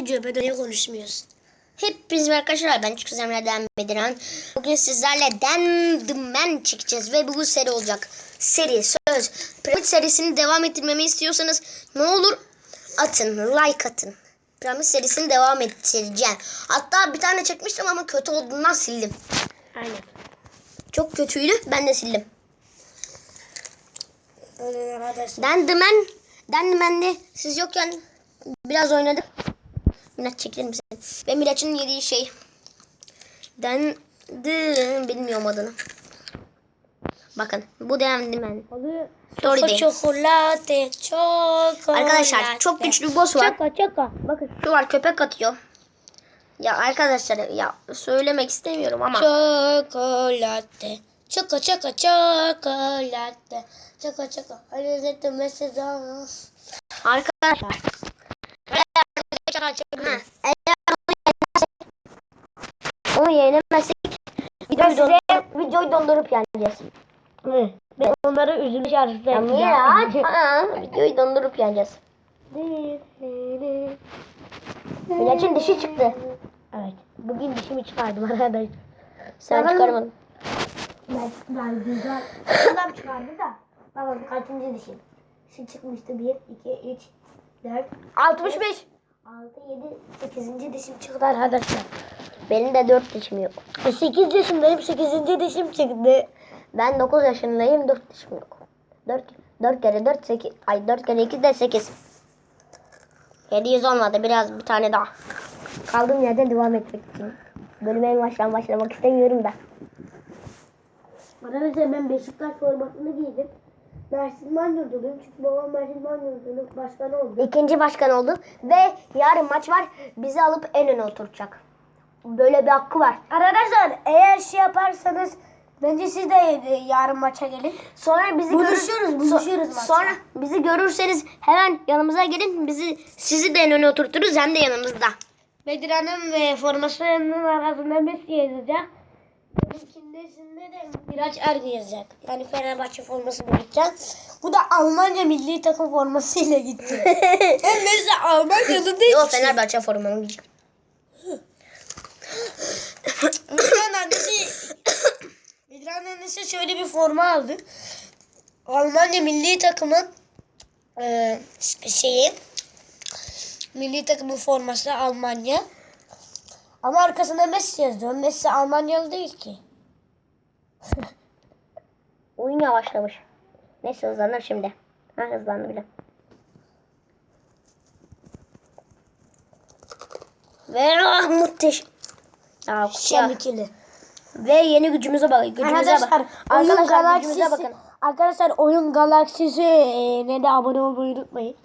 video ben niye konuşmuyorsun? Hepiniz arkadaşlar ben Çıkız Emre'den Bediran. Bugün sizlerle Den The Man çekeceğiz ve bu seri olacak. Seri, söz. Piramit serisini devam ettirmemi istiyorsanız ne olur atın, like atın. Piramit serisini devam ettireceğim. Hatta bir tane çekmiştim ama kötü olduğundan sildim. Aynen. Çok kötüydü ben de sildim. Den The Man, Den The Man'de siz yokken biraz oynadık. Miraç çekilir misin? Ve Miraç'ın yediği şey. Den The bilmiyorum adını. Bakın bu Den The Man. Story Day. Çokolate, çokolate. Arkadaşlar çok güçlü bir boss var. Çaka çaka. Bakın şu var köpek atıyor. Ya arkadaşlar ya söylemek istemiyorum ama çaka çokolate. Çaka çaka. Lezzetli mesela. arkadaşlar Ha, eğer onu yenemezsek videoyu, don- videoyu dondurup yeneceğiz. Ben onlara üzülmüş şarkısı Ya niye ya? Ha, videoyu dondurup yeneceğiz. Miraç'ın dişi çıktı. Evet. Bugün dişimi çıkardım arkadaşlar. Sen Bakalım. çıkarmadın. Ben, ben güzel. Adam çıkardı da. Bakalım kaçıncı dişim. Şu çıkmıştı. 1, 2, 3, 4, 65. 6, 7, 8. dişim çıktı arkadaşlar. Benim de 4 dişim yok. 8 yaşındayım. 8. dişim çıktı. Ben 9 yaşındayım 4 dişim yok. 4, 4 kere 4 8. Ay 4 kere 2 de 8. 700 olmadı biraz bir tane daha. Kaldığım yerden devam etmek için. Bölüme en baştan başlamak istemiyorum da. Arkadaşlar ben Beşiktaş formasını giydim. Mersin Manyurdu'luyum. Çünkü babam Mersin Manyurdu'nun başkanı oldu. İkinci başkan oldu ve yarın maç var. Bizi alıp en öne oturacak. Böyle bir hakkı var. Arkadaşlar eğer şey yaparsanız bence siz de e, yarın maça gelin. Sonra bizi Buluşuyoruz, görür- buluşuyoruz So-. Sonra bizi görürseniz hemen yanımıza gelin. Bizi sizi de en öne oturturuz hem de yanımızda. Bedirhan'ın ve formasının arasında Messi yazacak. İkincisinde de Miraç Ergin yazacak. Yani Fenerbahçe formasıyla gideceğim. Bu da Almanya milli takım formasıyla gitti. Hem Messi Almanya'da değil. Yok Fenerbahçe formamı giyeceğim. Bedirhan annesi Bedirhan annesi şöyle bir forma aldı. Almanya milli takımın e, şeyi milli takımın forması Almanya. Ama arkasında Messi yazıyor. Messi Almanyalı değil ki. Oyun yavaşlamış. Neyse hızlanır şimdi. Ha hızlandı bile. Ve ah, muhteşem. Ya. Şemikili. Ve yeni gücümüze bakın. Gücümüze Arkadaşlar oyun Arkadaşlar gücümüze galaksisi. bakın. Arkadaşlar oyun galaksisi e, ne de abone olmayı unutmayın.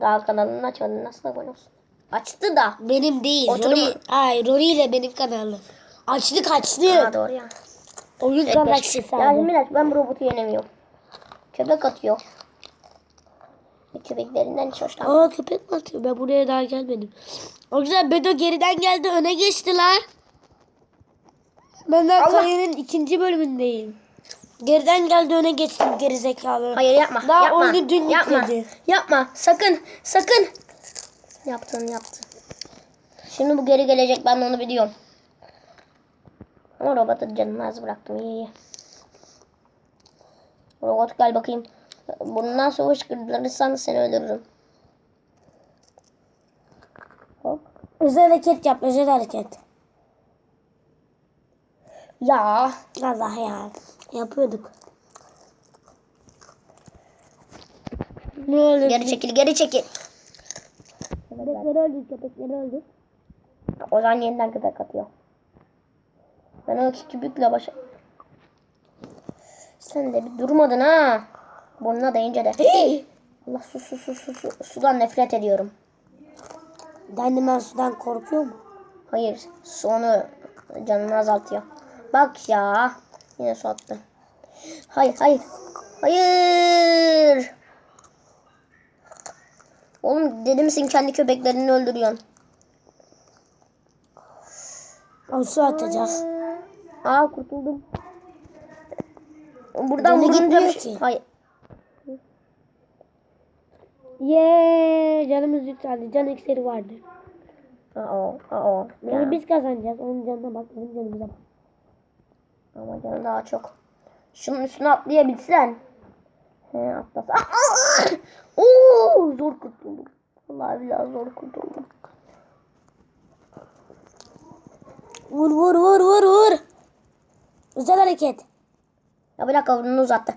Daha kanalını açmadın. Nasıl abone olsun? Açtı da. Benim değil. Oturma. Rory, ay Rory ile benim kanalım. Açtık açtık. Ha doğru ya. Oyun galaksisi Ya abi. Miraç ben bu robotu yenemiyorum. Köpek atıyor. Ve Köpeklerinden hiç hoşlanmıyorum. Aa köpek mi atıyor? Ben buraya daha gelmedim. O güzel Bedo geriden geldi öne geçtiler. Ben Allah. kariyerin ikinci bölümündeyim. Geriden geldi öne geçtim gerizekalı. Hayır yapma. Daha yapma. oyunu dün yapma. yükledi. Yapma. Sakın. Sakın. Yaptın yaptın. Şimdi bu geri gelecek ben onu biliyorum. Ama robotu canını az bıraktım. İyi iyi. Robot gel bakayım. Bundan sonra hışkırırsan seni öldürürüm. Hop. Özel hareket yap özel hareket. Ya. Allah ya. Yapıyorduk. Ne oldu? Geri çekil geri çekil. Köpekleri öldü köpekleri öldü. O zaman yeniden köpek atıyor. Ben o kübükle başa... Sen de bir durmadın ha. Burnuna değince de. Allah su su su su su. Sudan nefret ediyorum. Dendimen sudan korkuyor mu? Hayır. Su onu canını azaltıyor. Bak ya. Yine su attı. Hayır hayır. Hayır. Oğlum deli misin kendi köpeklerini öldürüyorsun. O su atacak. Aa kurtuldum. Buradan Canı vurunca bir şey. Hayır. Yeee canımız yükseldi. Can iksiri vardı. Aa, aa. Yani biz kazanacağız. Onun canına bak. Bizim canımıza bak. Ama canı daha çok. Şunun üstüne atlayabilsen. He atlasa. Aa! Oo, zor kurtuldum. Vallahi biraz zor kurtuldum. Vur vur vur vur vur. Güzel hareket. Ya bir dakika burnunu uzattı.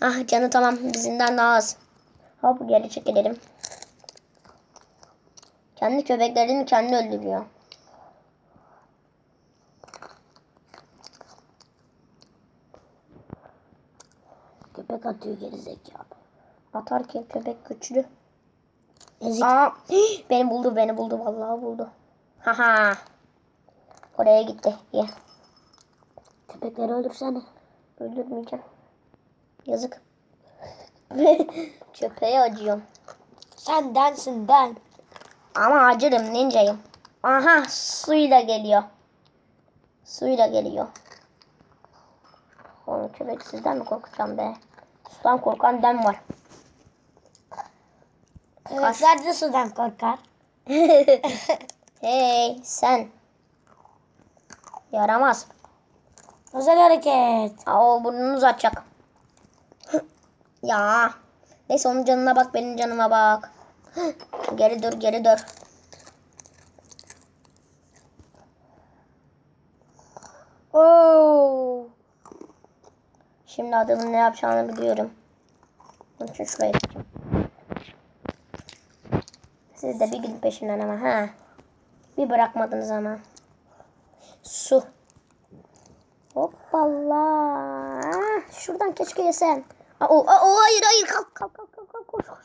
Ah canı tamam bizimden daha az. Hop geri çekilelim. Kendi köpeklerini kendi öldürüyor. Köpek atıyor geri zekalı. Atar ki köpek güçlü. Ezik. Aa, beni buldu beni buldu vallahi buldu. Haha. Oraya gitti. Ye. Köpekleri öldürsene. Öldürmeyeceğim. Yazık. Köpeğe acıyorum. Sen densin den. Ama acırım ninjayım. Aha suyla geliyor. Suyla geliyor. Onu köpek sizden mi korkacağım be? Sudan korkan den var. Köpekler de sudan korkar. hey sen. Yaramaz. Güzel hareket. Aa, burnunu uzatacak. ya. Neyse onun canına bak benim canıma bak. geri dur geri dur. Oo. Şimdi adamın ne yapacağını biliyorum. Onun için şuraya gideceğim. Siz de bir gidin peşinden ama ha. Bir bırakmadınız ama. Su. Hoppala. Şuradan keşke yesen. Aa, o, o, hayır hayır kalk kalk kalk kalk, kalk koş koş.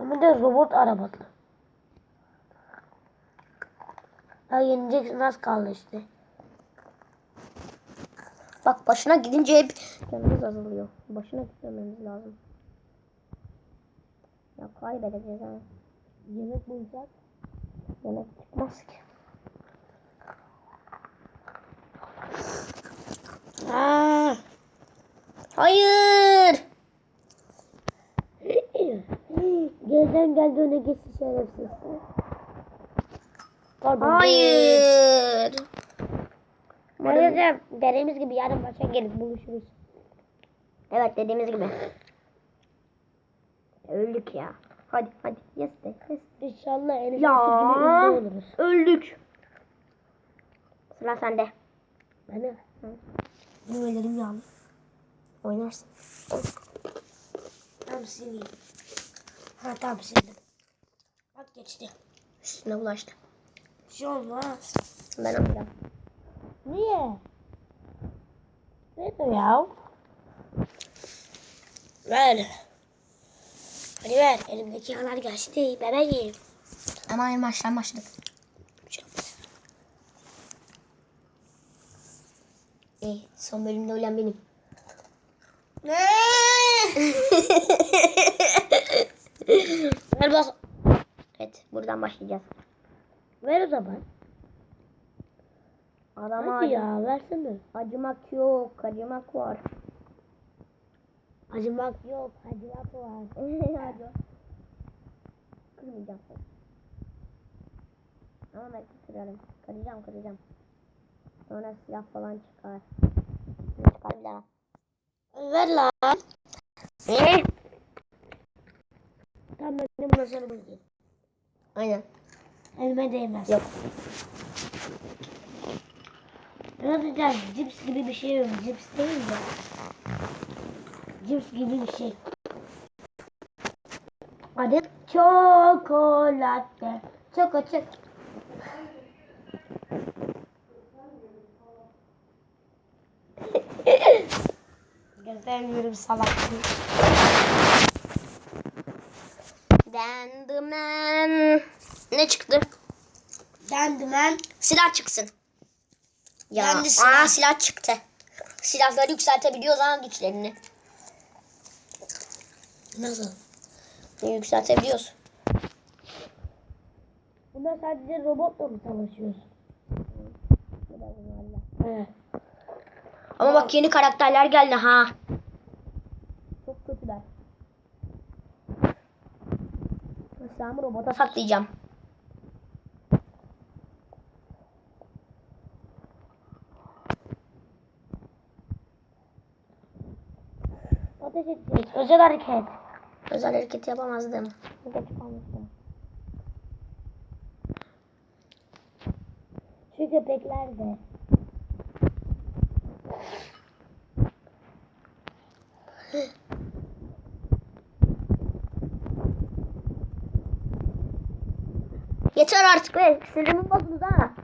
Ama de robot arabası. Ya yeneceksin az kaldı işte. Bak başına gidince hep canımız azalıyor. Başına gitmememiz lazım. Ya kaybedeceğiz ha. Yemek bulacak. Yemek çıkmaz ki. Aa. Hayır. Gözden geldi öne geçti şerefsiz. Pardon. Hayır. Arkadaşlar dediğimiz gibi yarın maça gelip buluşuruz. Evet dediğimiz gibi. Öldük ya. Hadi hadi yes be yes. İnşallah en Ya. oluruz. Öldük. Sıra sende. Bana. Düğmelerim yandı. Oynarsın. Tam sileyim. Ha tam sildim. Bak geçti. Üstüne bulaştı. Bir şey olmaz. Ben alacağım. Niye? Ne o ya? Ver. Hadi ver. Elimdeki yanar geçti. Bebeğim. Ama en baştan başladık. İyi, son bölümde ölen benim. Ne? ver bak. Evet, buradan başlayacağız. Ver o zaman. Adama Hadi ya versene. acımak yok, acımak var. Acımak yok. Acımak var. Acı. Kırmayacağım. Ama ben kırarım. Kıracağım, kıracağım. Sonra silah falan çıkar. Çıkar bilemem. Ver lan. Ne? Tam ben de sonra bulayım. Aynen. Elime değmez. Yok. Arkadaşlar cips gibi bir şey yok. Cips değil de. Cips gibi bir şey. Çokolatte. Çoko çok. Göstermiyorum salak. Dendimen. Ne çıktı? Dendimen. Silah çıksın. Ya, Dendi aa silah. silah çıktı. Silahları yükseltebiliyoruz ha güçlerini. Nasıl? Yükseltebiliyoruz. Bunlar sadece robotla mı savaşıyoruz? Evet. Ama bak yeni karakterler geldi ha. Çok kötüler. silahımı robota saklayacağım. Ateş edecek. Özel hareket. Özel hareket yapamazdım. Kalmıştım. Şu köpekler de. Yeter artık be. Sinirimi bozdunuz ha.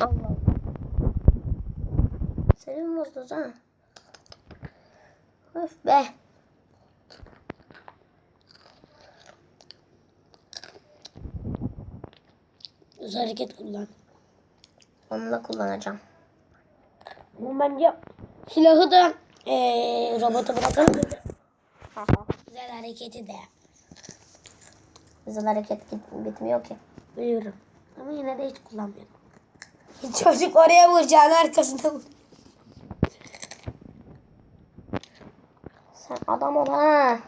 Allah Allah. Sinirimi bozdunuz ha. Öf be. Özel hareket kullan. Onu da kullanacağım. Ama bence silahı da eee robota bırakalım. Güzel hareketi de. Özel hareket bitmiyor ki. Biliyorum. Ama yine de hiç kullanmıyorum. Çocuk oraya vuracağını arkasında vur. Adam ol ha.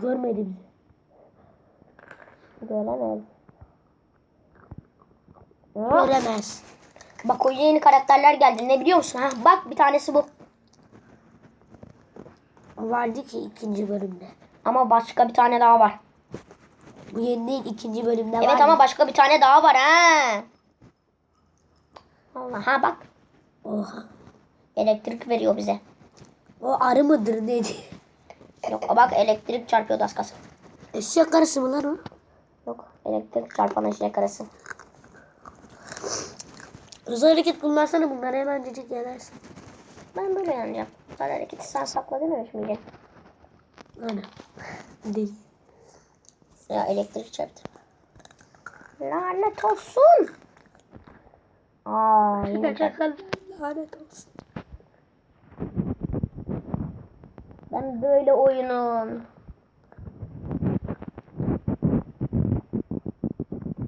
Görmedi bizi. Göremez. Göremez. Bak o yeni karakterler geldi. Ne biliyor musun? Ha? Bak bir tanesi bu. Vardı ki ikinci bölümde. Ama başka bir tane daha var. Bu yeni değil ikinci bölümde Evet vardı. ama başka bir tane daha var ha. Allah ha bak. Oha. Elektrik veriyor bize. O arı mıdır neydi? Yok bak elektrik çarpıyor az kalsın. Eşek karısı mı lan o? Yok elektrik çarpan eşek arası. Özel hareket kullansana bunları hemen cicik yenersin. Ben böyle yanacağım. Sen hareketi sen sakla dememiş miydin? Ana. Deli. Ya elektrik çarptı. Lanet olsun. Aa yine. Lanet olsun. Ben böyle oyunun.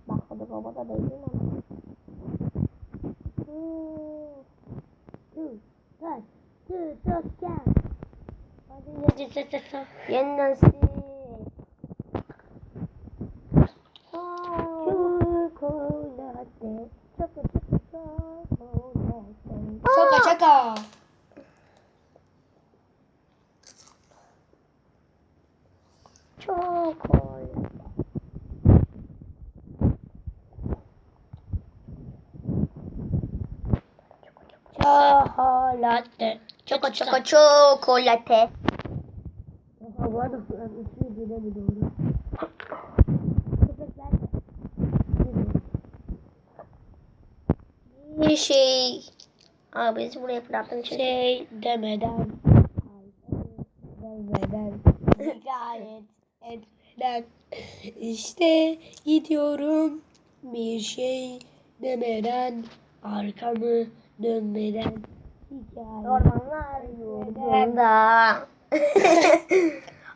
Bak hadi baba da değil mi? Gel. Dur, dur, gel. Hadi gel, gel, gel, gel. Yeniden sil. Çikolate. Çoko, çoko, çikolate. Çaka çaka. Çokolate. Çikolate. Çoko çoko çokolate. Aha bu arada doğru? Köpekler de. Bir şey. Abi biz buraya için. Şey demeden. Demeden. Gayet etmeden. İşte gidiyorum. Bir şey demeden. Arkamı dönmeden. Hikaye. Ormanlar yolunda.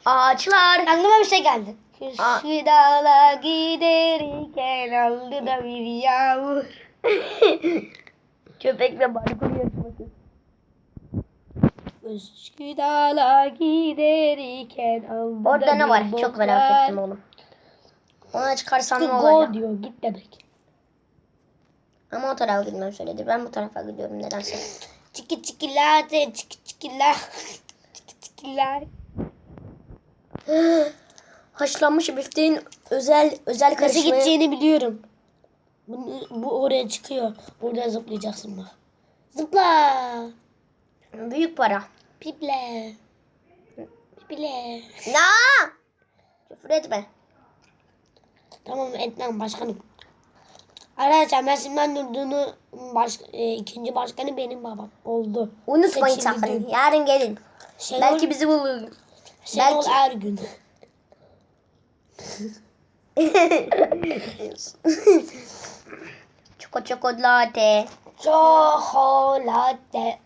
Ağaçlar. Aklıma bir şey geldi. Şu dağla giderken aldı da bir yağmur. Köpek ve barkur yarışması. Üsküdar'a giderken aldı Orada da ne var? Çok merak boklar. ettim oğlum. Ona çıkarsan ne go olacak? diyor git demek. Ama o tarafa gitmem söyledi. Ben bu tarafa gidiyorum nedense. Çiki çiki latte çiki çiki la. Çiki çiki la. Haşlanmış bifteğin özel özel Nasıl karışımı. gideceğini biliyorum. Bu, bu oraya çıkıyor. Oradan zıplayacaksın bak. Zıpla. Büyük para. Piple. Piple. Na! Küfür etme. Tamam etmem başkanım. Arkadaşlar Mersin'den durduğunu baş, e, ikinci başkanı benim babam oldu. Unutmayın Seçildi sakın. dün. Yarın gelin. Şenol, Belki bizi bulur. Şenol belki- Ergün. Çoko çokolate. Çokolate.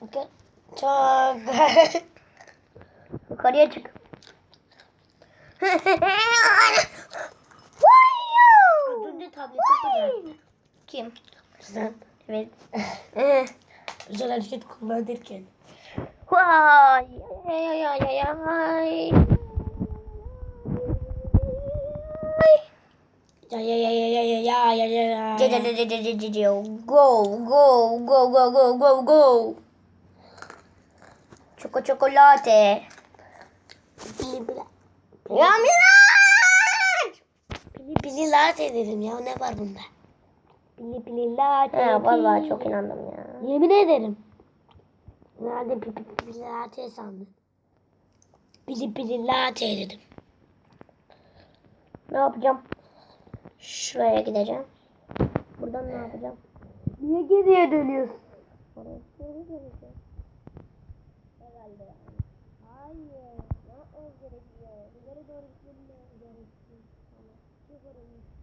Çok. Yukarıya çık. Dur tutacağım. Kim? Sen. Evet. Ee, Özel hareket kullanırken. Vay. Ay ay ay ay ay. Ya ya ya ya ya ya ya ya ya. Go go go go go go go. Choco chocolate. Ya Miraç. Bili bili latte dedim ya ne var bunda? Pili pili latte. Ha, vallahi çok inandım ya. Yemin ederim. Nerede pili pili pili latte sandın? Pili pili latte dedim. Ne yapacağım? Şuraya gideceğim. Buradan ne yapacağım? Niye geriye dönüyorsun? Oraya geri geleceğim. Herhalde. Hayır. Ne yapmamız gerekiyor? İleri doğru gitmem gerekiyor. Oraya gittim.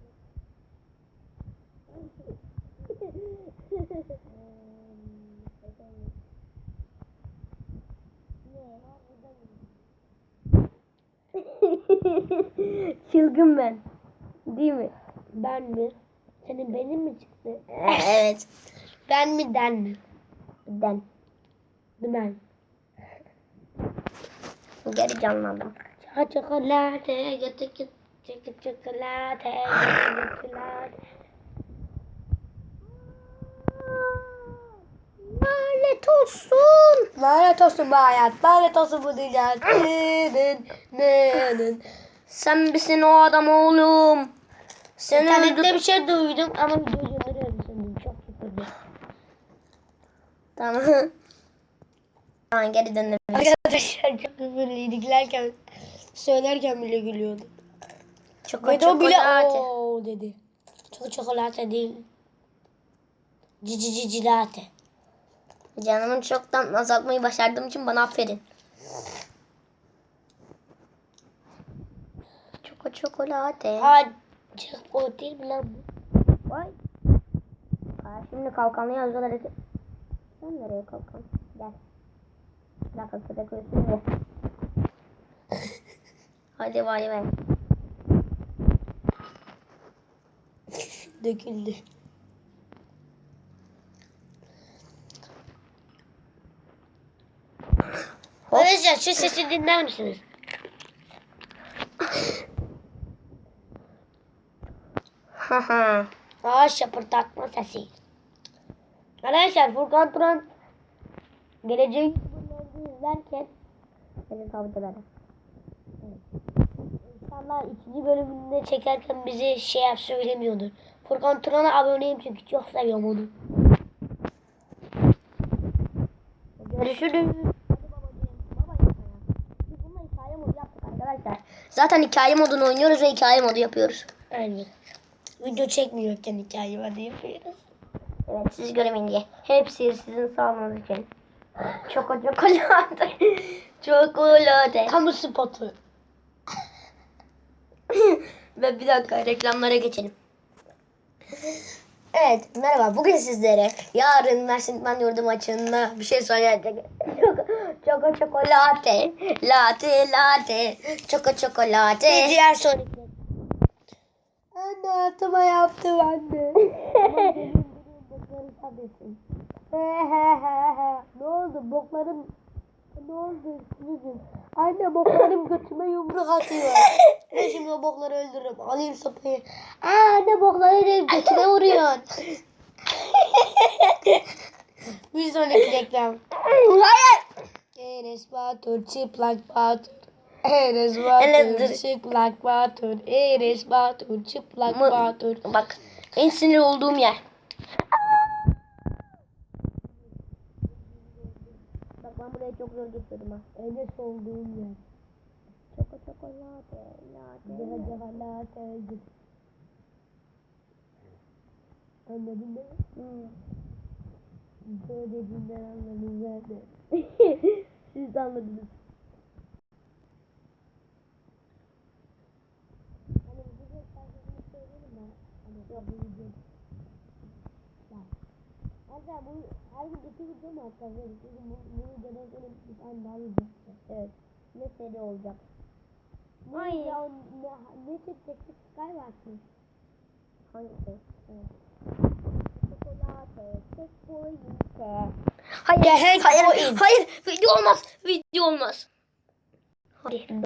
Çılgın ben. Değil mi? Ben mi? Senin benim mi çıktı? evet. Ben mi den mi? Ben. Ben. Geri canlandım. Çikolate, götü götü çikolate, Lanet olsun. Lanet olsun bu hayat, lanet olsun bu dünya. Sen misin o adam oğlum? Seni İnternette bir şey duydum ama videoyu gönderiyorum sanırım. Çok sıkıldı. Tamam. Tamam geri dönelim. Arkadaşlar çok küfürlüydük. Gülerken, söylerken bile gülüyordu. Çoko Ve de o bile ooo dedi. Çok çikolata değil. Cici cici latte. Canımın çoktan azaltmayı başardığım için bana aferin. Çoko çikolate. Aa, o değil mi lan bu? Vay. Aa, şimdi kalkanlı yazıyorlar. Sen nereye kalkan? Gel. Bir dakika köpek ölsün de. Hadi bay bay. Döküldü. Arkadaşlar şu sesi dinler misiniz? Haha. Ağaç şapırdatma sesi. Arkadaşlar Furkan Turan gelecek videolarını izlerken Seni tavsiyeler. İnşallah ikinci bölümünde çekerken bizi şey yap söylemiyordur. Furkan Turan'a aboneyim çünkü çok seviyorum onu. Görüşürüz. Arkadaşlar. Zaten hikaye modunu oynuyoruz ve hikaye modu yapıyoruz. Aynen. Video çekmiyorken hikaye var yapıyoruz. Evet siz göremeyin diye. Hepsi sizin sağlığınız için. Çoko çikolate. çikolate. Kamu spotu. Ve bir dakika reklamlara geçelim. Evet merhaba bugün sizlere yarın Mersin Ben Yurdu maçında bir şey söyleyecek. Çoko çoko çikolate. Latte latte. Çoko çikolate. Diğer sonraki. Anne altıma yaptım anne. ne oldu boklarım ne oldu Sulucuğum? Anne boklarım götüme yumruk atıyor. Ben şimdi o bokları öldürürüm. Alayım sopayı. Aa anne bokları götüme vuruyorsun. Bir sonraki reklam. Hayır. Enes Batur çıplak Batur. Enes Batur çıplak Batur. Enes Batur çıplak Mı- Batur. Bak en sinir olduğum yer. Bak ben buraya çok zor geçiyordum ha. Enes olduğum yer. Çoko çoko latte latte. Ceva ceva latte. Anladın mi? Hmm. Söylediğinden anladın zaten. Siz de anladınız. Hani bu mi? Hani yok bu video. Bak. Hatta bu her gün iki video mu atacağız? Çünkü bu, bu videodan sonra bir tane daha video atacağız. Evet. Ne seri olacak? Ne Ay. video ne, ne çekecektik? Skywars mı? Hangisi? Evet. Hayır, hayır, hayır, video olmaz, video olmaz. Hadi.